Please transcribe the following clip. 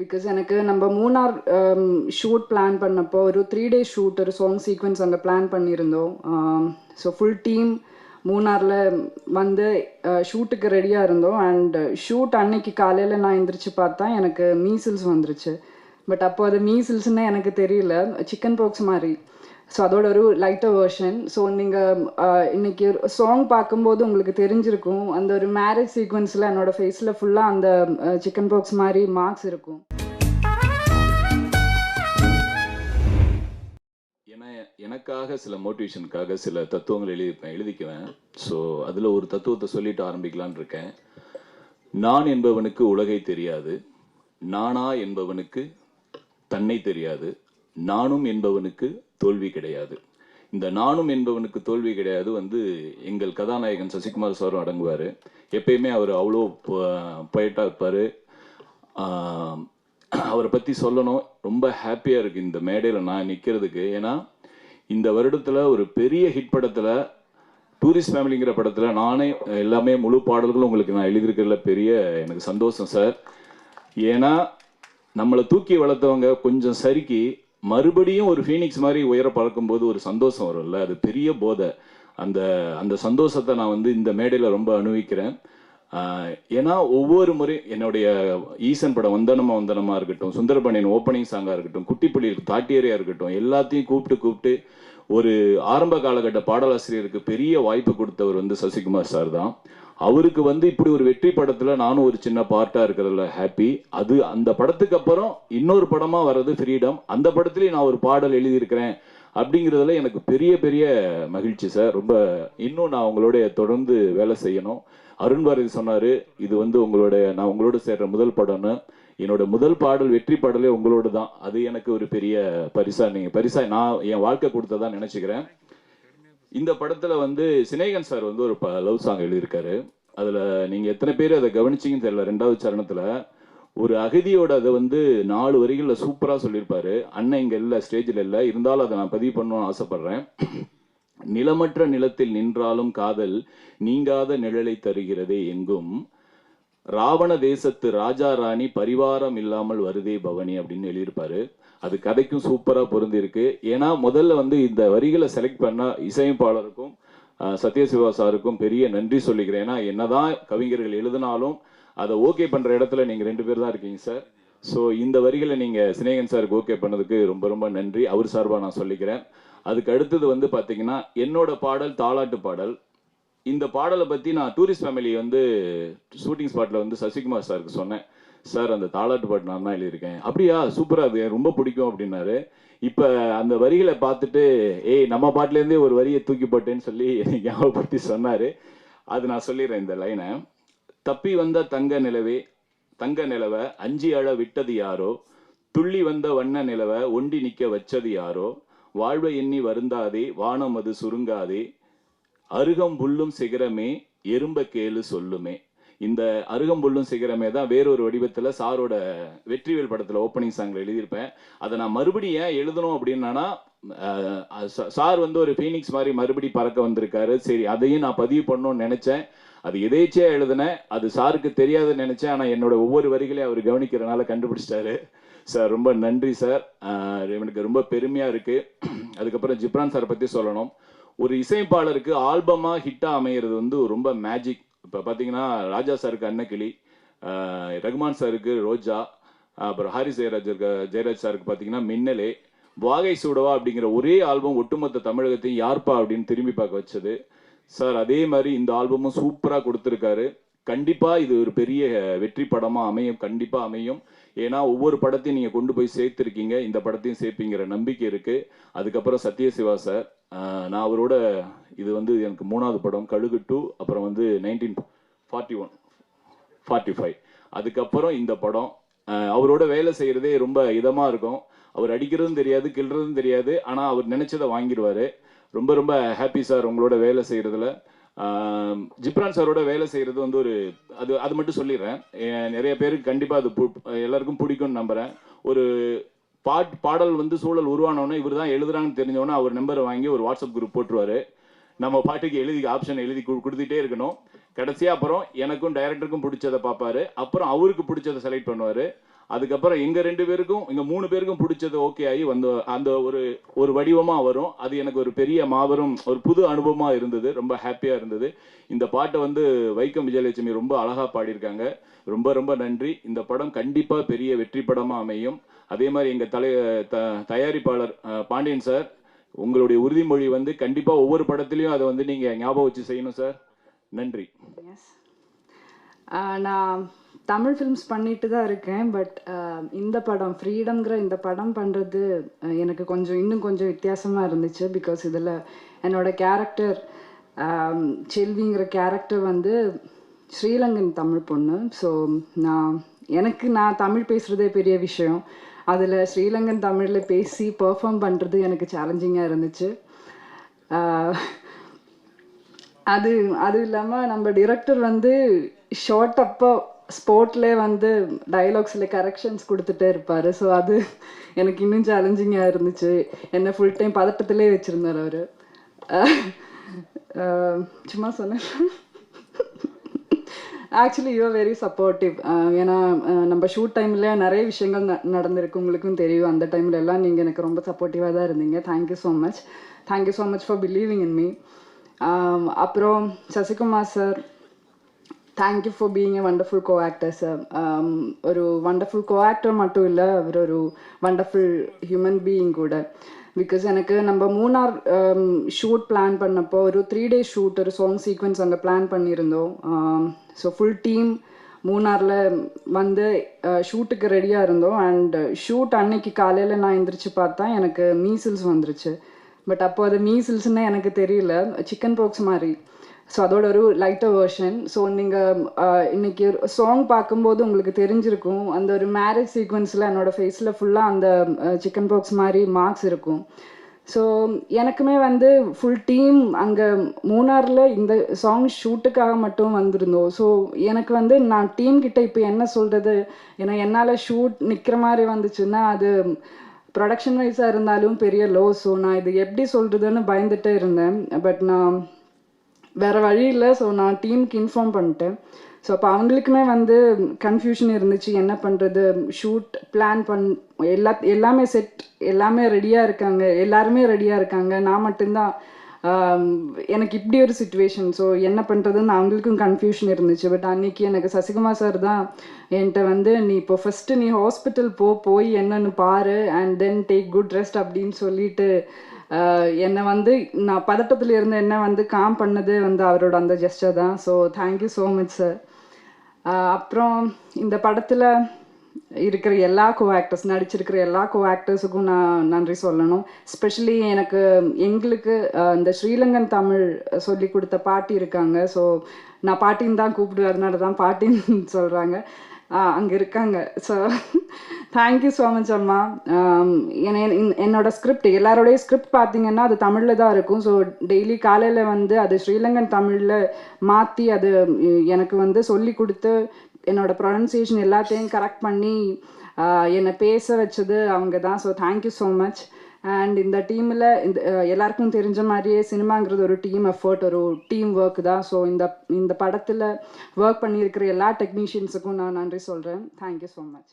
Because எனக்கு நம்ம Munnar um, shoot plan பண்ணப்போ ஒரு த்ரீ டேஸ் ஷூட் ஒரு சாங் சீக்வன்ஸ் அங்கே பிளான் பண்ணியிருந்தோம். ஸோ ஃபுல் டீம் மூணாரில் வந்து uh, ஷூட்டுக்கு ரெடியாக இருந்தோம். அண்ட் ஷூட் uh, அன்னைக்கு காலையில் நான் எந்திரிச்சு பார்த்தா எனக்கு மீசில்ஸ் வந்துருச்சு. பட் அப்போ அது மீசில்ஸ்னு எனக்கு தெரியல. சிக்கன் பாக்ஸ் மாதிரி. ஸோ அதோட ஒரு லைட்டர் வெர்ஷன் ஸோ நீங்கள் இன்னைக்கு ஒரு சாங் பார்க்கும்போது உங்களுக்கு தெரிஞ்சிருக்கும். அந்த ஒரு மேரேஜ் சீக்வன்ஸில் என்னோட ஃபேஸில் ஃபுல்லாக அந்த சிக்கன் பாக்ஸ் மாதிரி மார்க்ஸ் இருக்கும். எனக்காக சில மோட்டிவேஷனுக்காக சில தத்துவங்கள் எழுதியிருப்பேன் எழுதிக்குவேன். ஸோ அதில் ஒரு தத்துவத்தை சொல்லிட்டு ஆரம்பிக்கலான்னு இருக்கேன். நான் என்பவனுக்கு உலகை தெரியாது. நானா என்பவனுக்கு தன்னை தெரியாது. நானும் என்பவனுக்கு தோல்வி கிடையாது. இந்த நானும் என்பவனுக்கு தோல்வி கிடையாது வந்து எங்கள் கதாநாயகன் சசிகுமார் சாரும் அடங்குவார். எப்பயுமே அவர் அவ்வளோ பொயட்டாக இருப்பார். அவரை பற்றி சொல்லணும். ரொம்ப ஹாப்பியாக இருக்குது இந்த மேடையில் நான் நிற்கிறதுக்கு ஏன்னா இந்த வருடத்தில் ஒரு பெரிய ஹிட் படத்தில் டூரிஸ்ட் ஃபேமிலிங்கிற படத்தில் நானே எல்லாமே முழு பாடல்களும் உங்களுக்கு நான் எழுதியிருக்கிறதுல பெரிய எனக்கு சந்தோஷம் சார் ஏன்னா நம்மளை தூக்கி வளர்த்தவங்க கொஞ்சம் சறுக்கி மறுபடியும் ஒரு ஃபீனிக்ஸ் மாதிரி உயர பறக்கும்போது ஒரு சந்தோஷம் வரும்ல? அது பெரிய போதை. அந்த அந்த சந்தோஷத்தை நான் வந்து இந்த மேடையில் ரொம்ப அனுபவிக்கிறேன். ஏன்னா ஒவ்வொரு முறை என்னுடைய ஈசன் படம் வந்தனமா வந்தனமா இருக்கட்டும் சுந்தரபாண்டியன் ஓப்பனிங் சாங்காக இருக்கட்டும் குட்டிப்புலி தாட்டியரையாக இருக்கட்டும் எல்லாத்தையும் கூப்பிட்டு கூப்பிட்டு ஒரு ஆரம்ப காலகட்ட பாடலாசிரியருக்கு பெரிய வாய்ப்பு கொடுத்தவர் வந்து சசிகுமார் சார் தான். அவருக்கு வந்து இப்படி ஒரு வெற்றி படத்துல நானும் ஒரு சின்ன பார்ட்டா இருக்கிறதுல ஹாப்பி அது அந்த படத்துக்கு அப்புறம் இன்னொரு படமா வர்றது ஃப்ரீடம் அந்த படத்துலேயும் நான் ஒரு பாடல் எழுதியிருக்கிறேன். அப்படிங்கிறதுல எனக்கு பெரிய பெரிய மகிழ்ச்சி சார். ரொம்ப இன்னும் நான் உங்களோட தொடர்ந்து வேலை செய்யணும். அருண் பாரதி சொன்னார் இது வந்து உங்களுடைய நான் உங்களோட சேர்ற முதல் படம்னு. என்னோட முதல் பாடல் வெற்றி பாடலே உங்களோட தான். அது எனக்கு ஒரு பெரிய பரிசா நீங்கள் பரிசா நான் என் வாழ்க்கை கொடுத்ததா நினச்சிக்கிறேன். இந்த படத்தில் வந்து சினேகன் சார் வந்து ஒரு ப லவ் சாங் எழுதியிருக்காரு. அதில் நீங்கள் எத்தனை பேர் அதை கவனிச்சிங்கன்னு தெரியல ரெண்டாவது சரணத்தில். ஒரு அகதியோட அதை வந்து நாலு வரிகளில் சூப்பராக சொல்லியிருப்பாரு. அண்ணன் இங்கே இல்லை ஸ்டேஜில் இல்லை. இருந்தாலும் அதை நான் பதிவு பண்ணணும்னு ஆசைப்படுறேன். நிலமற்ற நிலத்தில் நின்றாலும் காதல் நீங்காத நிழலை தருகிறதே எங்கும். ராவண தேசத்து ராஜா ராணி பரிவாரம் இல்லாமல் வருதே பவனி அப்படின்னு எழுதியிருப்பாரு. அது கதைக்கும் சூப்பராக பொருந்திருக்கு ஏன்னா முதல்ல வந்து இந்த வரிகளை செலக்ட் பண்ண இசையமைப்பாளருக்கும் சத்யசிவா சாருக்கும் பெரிய நன்றி சொல்லிக்கிறேன். ஏன்னா என்னதான் கவிஞர்கள் எழுதினாலும் அதை ஓகே பண்ணுற இடத்துல நீங்கள் ரெண்டு பேர் தான் இருக்கீங்க சார் ஸோ இந்த வரிகளை நீங்கள் சினேகன் சாருக்கு ஓகே பண்ணதுக்கு ரொம்ப ரொம்ப நன்றி. அவர் சார்பாக நான் சொல்லிக்கிறேன். அதுக்கு அடுத்தது வந்து பார்த்தீங்கன்னா என்னோட பாடல் தாலாட்டு பாடல். இந்த பாடலை பற்றி நான் டூரிஸ்ட் ஃபேமிலி வந்து ஷூட்டிங் ஸ்பாட்டில் வந்து சசிகுமார் சாருக்கு சொன்னேன். சார் அந்த தாலாட்டு பாட்டு நான் தான் எழுதியிருக்கேன். அப்படியா? சூப்பராக அது எனக்கு ரொம்ப பிடிக்கும் அப்படின்னாரு. இப்போ அந்த வரிகளை பார்த்துட்டு ஏய் நம்ம பாட்டுலேருந்தே ஒரு வரியை தூக்கி போட்டேன்னு சொல்லி ஞாபகப்படுத்தி சொன்னார். அது நான் சொல்லிடுறேன் இந்த லைனை தப்பி வந்த தங்க நிலவே தங்க நிலவ அஞ்சி அழ விட்டது யாரோ? துள்ளி வந்த வண்ண நிலவ ஒண்டி நிக்க வச்சது யாரோ? வாழ்வை எண்ணி வருந்தாதே வானம் அது சுருங்காதே. அருகம்புல்லும் சிகரமே எறும்ப கேளு சொல்லுமே. இந்த அருகம்புல்லும் சிகரமே தான் வேறொரு வடிவத்தில் சாரோட வெற்றிவேல் படத்தில் ஓப்பனிங் சாங்கில் எழுதியிருப்பேன். அதை நான் மறுபடியும் ஏன் எழுதணும் அப்படின்னா சார் வந்து ஒரு ஃபீனிக்ஸ் மாதிரி மறுபடி பறக்க வந்திருக்காரு. சரி அதையும் நான் பதிவு பண்ணணும்னு நினச்சேன். அது எதேச்சியாக எழுதினேன். அது சாருக்கு தெரியாதுன்னு நினச்சேன். ஆனால் என்னோட ஒவ்வொரு வரிகளையும் அவர் கவனிக்கிறனால கண்டுபிடிச்சிட்டாரு. சார் ரொம்ப நன்றி சார். எனக்கு ரொம்ப பெருமையாக இருக்குது அதுக்கப்புறம் ஜிப்ரான் சார் பற்றி சொல்லணும். ஒரு இசையமைப்பாளருக்கு ஆல்பமாக ஹிட்டாக அமையிறது வந்து ரொம்ப மேஜிக் இப்போ பார்த்தீங்கன்னா ராஜா சாருக்கு அன்னக்கிளி ரகுமான் சாருக்கு ரோஜா அப்புறம் ஹாரி ஜெயராஜ் ஜெயராஜ் சாருக்கு பார்த்தீங்கன்னா மின்னலே வாகை சூடவா அப்படிங்கிற ஒரே ஆல்பம் ஒட்டுமொத்த தமிழகத்தையும் யார்ப்பா அப்படின்னு திரும்பி பார்க்க வச்சது. சார் அதே மாதிரி இந்த ஆல்பமும் சூப்பராக கொடுத்துருக்காரு. கண்டிப்பாக இது ஒரு பெரிய வெற்றி படமாக அமையும் கண்டிப்பாக அமையும். ஏன்னா ஒவ்வொரு படத்தையும் நீங்கள் கொண்டு போய் சேர்த்துருக்கீங்க. இந்த படத்தையும் சேர்ப்பீங்கிற நம்பிக்கை இருக்குது அதுக்கப்புறம் சத்யசிவா சார். நான் அவரோட இது வந்து எனக்கு மூணாவது படம் கழுகு டூ அப்புறம் வந்து nineteen forty one forty five அதுக்கப்புறம் இந்த படம். அவரோட வேலை செய்கிறதே ரொம்ப இதமாக இருக்கும். அவர் அடிக்கிறதும் தெரியாது கிள்றதும் தெரியாது. ஆனால் அவர் நினச்சதை வாங்கிடுவார். ரொம்ப ரொம்ப ஹாப்பி சார் உங்களோட வேலை செய்கிறதுல ஜிப்ரான் சாரோட வேலை செய்கிறது வந்து ஒரு அது அது மட்டும் சொல்லிடுறேன். நிறைய பேருக்கு கண்டிப்பாக அது பு- எல்லாருக்கும் பிடிக்கும்னு நம்புகிறேன் ஒரு பாட் பாடல் வந்து சூழல் உருவானோடனே இவர் தான் எழுதுறாங்கன்னு தெரிஞ்சவொடனே அவர் நம்பரை வாங்கி ஒரு வாட்ஸ்அப் குரூப் போட்டுருவார். நம்ம பாட்டுக்கு எழுதி ஆப்ஷன் எழுதி கொடுத்துட்டே இருக்கணும். கடைசியாக அப்புறம் எனக்கும் டைரக்டருக்கும் பிடிச்சதை பார்ப்பாரு அப்புறம் அவருக்கு பிடிச்சதை செலக்ட் பண்ணுவார். அதுக்கப்புறம் எங்கள் ரெண்டு பேருக்கும் எங்கள் மூணு பேருக்கும் பிடிச்சது ஓகே ஆகி வந்து அந்த ஒரு ஒரு வடிவமாக வரும். அது எனக்கு ஒரு பெரிய மாபெரும் ஒரு புது அனுபவமாக இருந்தது. ரொம்ப ஹாப்பியாக இருந்தது. இந்த பாட்டை வந்து வைக்கம் விஜயலட்சுமி ரொம்ப அழகாக பாடியிருக்காங்க. ரொம்ப ரொம்ப நன்றி. இந்த படம் கண்டிப்பாக பெரிய வெற்றி படமாக அமையும். அதே மாதிரி எங்கள் தலை த- தயாரிப்பாளர் பாண்டியன் சார் உங்களுடைய உறுதிமொழி வந்து கண்டிப்பாக ஒவ்வொரு படத்துலையும் அதை வந்து நீங்கள் ஞாபகம் வச்சு செய்யணும் சார். நன்றி. நான் தமிழ் ஃபிலிம்ஸ் பண்ணிட்டு தான் இருக்கேன் பட் இந்த படம் ஃப்ரீடம்ங்கிற இந்த படம் பண்ணுறது எனக்கு கொஞ்சம் இன்னும் கொஞ்சம் வித்தியாசமாக இருந்துச்சு பிகாஸ் இதில் என்னோட கேரக்டர் செல்விங்கிற கேரக்டர் வந்து ஸ்ரீலங்கன் தமிழ் பொண்ணு. ஸோ நான் எனக்கு நான் தமிழ் பேசுகிறதே பெரிய விஷயம். அதில் ஸ்ரீலங்கன் தமிழில் பேசி பெர்ஃபார்ம் பண்ணுறது எனக்கு சேலஞ்சிங்காக இருந்துச்சு. அது அது இல்லாமல் நம்ம டிரெக்டர் வந்து ஷார்ட் அப்போ ஸ்போர்ட்லேயே வந்து டைலாக்ஸில் கரெக்ஷன்ஸ் கொடுத்துட்டே இருப்பார். ஸோ அது எனக்கு இன்னும் சேலஞ்சிங்காக இருந்துச்சு. என்ன ஃபுல் டைம் பதட்டத்திலே வச்சுருந்தார் அவர். சும்மா சொன்னேன். ஆக்சுவலி யூஆர் வெரி சப்போர்ட்டிவ் ஏன்னா நம்ம ஷூட் டைமில் நிறைய விஷயங்கள் ந- நடந்திருக்கு. உங்களுக்கும் தெரியும். அந்த டைம்ல எல்லாம் நீங்கள் எனக்கு ரொம்ப சப்போர்ட்டிவாக தான் இருந்தீங்க. Thank you so much thank you so much for believing in me Um, அப்புறம் Sasikumar sir thank you for being a wonderful co actor sir ஒரு வண்டர்ஃபுல் கோ ஆக்டர் மட்டும் இல்லை அவர் ஒரு வண்டர்ஃபுல் ஹியூமன் பீயிங் கூட. பிகாஸ் எனக்கு நம்ம Munnar um, shoot plan பண்ணப்போ ஒரு த்ரீ டே ஷூட் ஒரு சாங் சீக்வன்ஸ் அங்கே பிளான் பண்ணியிருந்தோம். ஸோ ஃபுல் டீம் மூணாரில் வந்து uh, ஷூட்டுக்கு ரெடியாக இருந்தோம். அண்ட் ஷூட் அன்னைக்கு காலையில் நான் எந்திரிச்சு பார்த்தா எனக்கு மீசில்ஸ் வந்துருச்சு. பட் அப்போ அது மீசில்ஸ்னு எனக்கு தெரியல. சிக்கன் பாக்ஸ் மாதிரி. ஸோ அதோட ஒரு லைட்டர் வெர்ஷன் ஸோ நீங்கள் இன்னைக்கு ஒரு சாங் பார்க்கும்போது உங்களுக்கு தெரிஞ்சிருக்கும். அந்த ஒரு மேரேஜ் சீக்வன்ஸில் என்னோட ஃபேஸில் ஃபுல்லாக அந்த சிக்கன் பாக்ஸ் மாதிரி மார்க்ஸ் இருக்கும். ஸோ எனக்குமே வந்து ஃபுல் டீம் அங்கே மூணாரில் இந்த சாங் ஷூட்டுக்காக மட்டும் வந்திருந்தோம். ஸோ எனக்கு வந்து நான் டீம் கிட்ட இப்போ என்ன சொல்கிறது ஏன்னா என்னால் ஷூட் நிற்கிற மாதிரி வந்துச்சுன்னா அது ப்ரொடக்ஷன் வைஸாக இருந்தாலும் பெரிய லோ ஸோ நான் இது எப்படி சொல்கிறதுன்னு பயந்துட்டே இருந்தேன். பட் நான் வேறு வழி இல்லை. ஸோ நான் டீமுக்கு இன்ஃபார்ம் பண்ணிட்டேன். ஸோ அப்போ அவங்களுக்குமே வந்து கன்ஃபியூஷன் இருந்துச்சு. என்ன பண்ணுறது ஷூட் பிளான் பண் எல்லா எல்லாமே செட் எல்லாமே ரெடியாக இருக்காங்க. எல்லாருமே ரெடியாக இருக்காங்க. நான் மட்டும்தான் Um, எனக்கு இப்படி ஒரு சுச்சுவேஷன் ஸோ என்ன பண்ணுறதுன்னு அவங்களுக்கும் கன்ஃபியூஷன் இருந்துச்சு. பட் அன்னைக்கு எனக்கு சசிகுமார் சார் தான் என்கிட்ட வந்து நீ இப்போ ஃபஸ்ட்டு நீ ஹாஸ்பிட்டல் போ போய் என்னன்னு பாரு and then take good rest அப்படின்னு சொல்லிட்டு uh, என்னை வந்து நான் பதட்டத்தில் இருந்த என்ன வந்து காம் பண்ணது வந்து அவரோட அந்த ஜெஸ்டர் தான். So thank you so much sir அப்புறம் இந்த படத்தில் இருக்கிற எல்லா கோ ஆக்டர்ஸ் நடிச்சிருக்கிற எல்லா கோ ஆக்டர்ஸுக்கும் நான் நன்றி சொல்லணும். ஸ்பெஷலி எனக்கு எங்களுக்கு இந்த ஸ்ரீலங்கன் தமிழ் சொல்லி கொடுத்த பாட்டி இருக்காங்க. ஸோ நான் பாட்டின்னு தான் கூப்பிடுவேன். அதனால தான் பாட்டின்னு சொல்கிறாங்க அங்கே இருக்காங்க. ஸோ தேங்க்யூ ஸோ மச் அம்மா. என்னோட ஸ்கிரிப்ட் எல்லாரோடைய ஸ்கிரிப்ட் பார்த்தீங்கன்னா அது தமிழில் தான் இருக்கும். ஸோ டெய்லி காலையில் வந்து அது ஸ்ரீலங்கன் தமிழில் மாற்றி அது எனக்கு வந்து சொல்லி கொடுத்து என்னோட ப்ரொனன்சியேஷன் எல்லாத்தையும் கரெக்ட் பண்ணி என்னை பேச வச்சது அவங்க தான். So thank you so much and இந்த டீமில் இந்த எல்லாருக்கும் தெரிஞ்ச மாதிரியே சினிமாங்கிறது ஒரு டீம் எஃபர்ட் ஒரு டீம் ஒர்க் தான். ஸோ இந்த இந்த படத்தில் ஒர்க் பண்ணியிருக்கிற எல்லா டெக்னீஷியன்ஸுக்கும் நான் நன்றி சொல்கிறேன் தேங்க்யூ ஸோ மச்